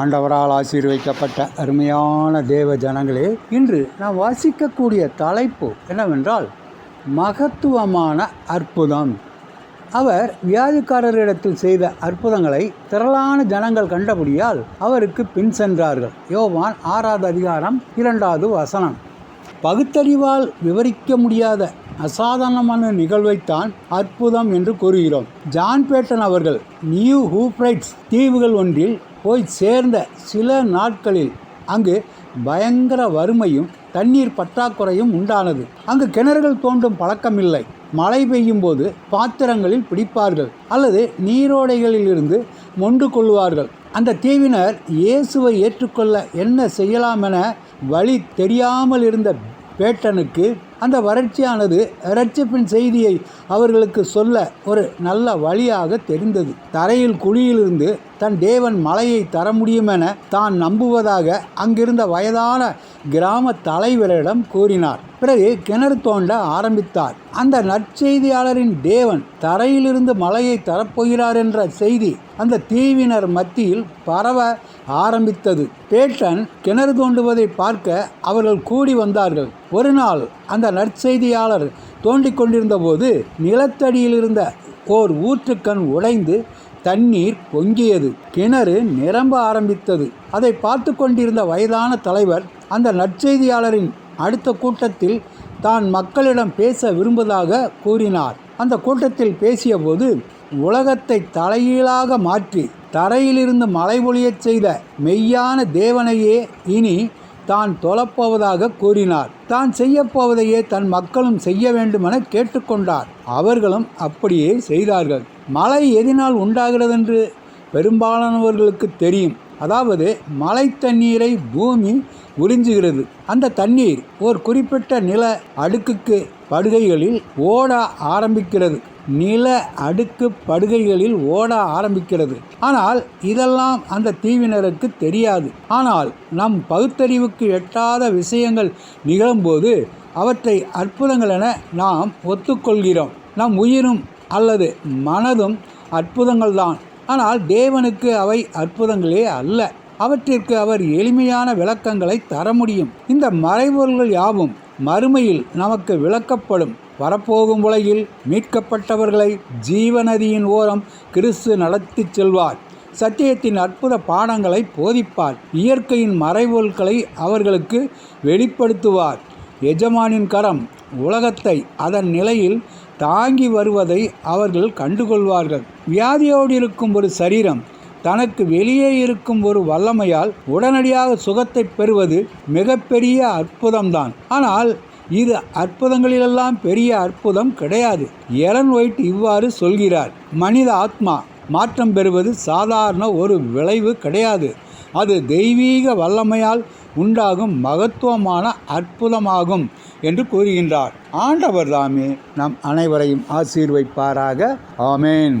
ஆண்டவரால் ஆசீர்வைக்கப்பட்ட அருமையான தேவ ஜனங்களே இன்று நாம் வாசிக்கக்கூடிய தலைப்பு என்னவென்றால் மகத்துவமான அற்புதம். அவர் வியாதிக்காரரிடத்தில் செய்த அற்புதங்களை திரளான ஜனங்கள் கண்டபடியால் அவருக்கு பின் சென்றார்கள். யோவான் ஆறாவது அதிகாரம் இரண்டாவது வசனம். பகுத்தறிவால் விவரிக்க முடியாத அசாதாரணமான நிகழ்வைத்தான் அற்புதம் என்று கூறுகிறோம். ஜான் பேட்டன் அவர்கள் நியூ ஹூப்ரைட்ஸ் தீவுகள் ஒன்றில் போய் சேர்ந்த சில நாட்களில் அங்கு பயங்கர வறுமையும் தண்ணீர் பற்றாக்குறையும் உண்டானது. அங்கு கிணறுகள் தோண்டும் பழக்கமில்லை. மழை பெய்யும் போது பாத்திரங்களில் பிடிப்பார்கள். அல்லது நீரோடைகளில் இருந்து மொண்டு கொள்வார்கள். அந்த தீவினர் இயேசுவை ஏற்றுக்கொள்ள என்ன செய்யலாம் என வழி தெரியாமல் இருந்த பேட்டனுக்கு அந்த வறட்சியானது இரட்சிப்பின் செய்தியை அவர்களுக்கு சொல்ல ஒரு நல்ல வழியாக தெரிந்தது. தரையில் குழியிலிருந்து தன் தேவன் மலையை தர முடியுமென தான் நம்புவதாக அங்கிருந்த வயதான கிராம தலைவரிடம் கூறினார். பிறகு கிணறு தோண்ட ஆரம்பித்தார். அந்த நற்செய்தியாளரின் தேவன் தரையிலிருந்து மலையை தரப்போகிறார் என்ற செய்தி அந்த தீவினர் மத்தியில் பரவ ஆரம்பித்தது. பேட்டன் கிணறு தோண்டுவதை பார்க்க அவர்கள் கூடி வந்தார்கள். ஒரு நாள் அந்த நற்செய்தியாளர் தோண்டிக் கொண்டிருந்த போது நிலத்தடியில் இருந்த ஓர் ஊற்றுக்கண் உடைந்து தண்ணீர் பொங்கியது. கிணறு நிரம்ப ஆரம்பித்தது. அதை பார்த்து கொண்டிருந்த வயதான தலைவர் அந்த நற்செய்தியாளரின் அடுத்த கூட்டத்தில் தான் மக்களிடம் பேச விரும்புவதாக கூறினார். அந்த கூட்டத்தில் பேசியபோது உலகத்தை தலைகீழாக மாற்றி தரையிலிருந்து மழை ஒழியச் செய்த மெய்யான தேவனையே இனி தான் தொழப்போவதாக கூறினார். தான் செய்யப்போவதையே தன் மக்களும் செய்ய வேண்டுமென கேட்டுக்கொண்டார். அவர்களும் அப்படியே செய்தார்கள். மழை எதினால் உண்டாகிறதென்று பெரும்பாலானவர்களுக்கு தெரியும். அதாவது மழை தண்ணீரை பூமி உறிஞ்சுகிறது. அந்த தண்ணீர் ஒரு குறிப்பிட்ட நில அடுக்குக்கு படுகைகளில் ஓட ஆரம்பிக்கிறது. நில அடுக்கு படுகைகளில் ஓட ஆரம்பிக்கிறது. ஆனால் இதெல்லாம் அந்த தீவினருக்கு தெரியாது. ஆனால் நம் பகுத்தறிவுக்கு எட்டாத விஷயங்கள் நிகழும்போது அவற்றை அற்புதங்கள் என நாம் ஒத்துக்கொள்கிறோம். நம் உயிரும் அல்லது மனதும் அற்புதங்கள்தான். ஆனால் தேவனுக்கு அவை அற்புதங்களே அல்ல. அவற்றிற்கு அவர் எளிமையான விளக்கங்களை தர முடியும். இந்த மறைபொருள்கள் யாவும் மறுமையில் நமக்கு விளக்கப்படும் வரப்போகும் உலகில் மீட்கப்பட்டவர்களை ஜீவநதியின் ஓரம் கிறிஸ்து நடத்திச் செல்வார். சத்தியத்தின் அற்புத பாடங்களை போதிப்பார். இயற்கையின் மறைபொருட்களை அவர்களுக்கு வெளிப்படுத்துவார். எஜமானின் கரம் உலகத்தை அதன் நிலையில் தாங்கி வருவதை அவர்கள் கண்டுகொள்வார்கள். வியாதியோடு இருக்கும் ஒரு சரீரம் தனக்கு வெளியே இருக்கும் ஒரு வல்லமையால் உடனடியாக சுகத்தை பெறுவது மிகப்பெரிய அற்புதம்தான். ஆனால் இது அற்புதங்களிலெல்லாம் பெரிய அற்புதம் கிடையாது. எரன் ஒயிட் இவ்வாறு சொல்கிறார் மனித ஆத்மா மாற்றம் பெறுவது சாதாரண ஒரு விளைவு கிடையாது. அது தெய்வீக வல்லமையால் உண்டாகும் மகத்துவமான அற்புதமாகும் என்று கூறுகின்றார். ஆண்டவர் தாமே நம் அனைவரையும் ஆசீர்வைப்பாராக ஆமேன்.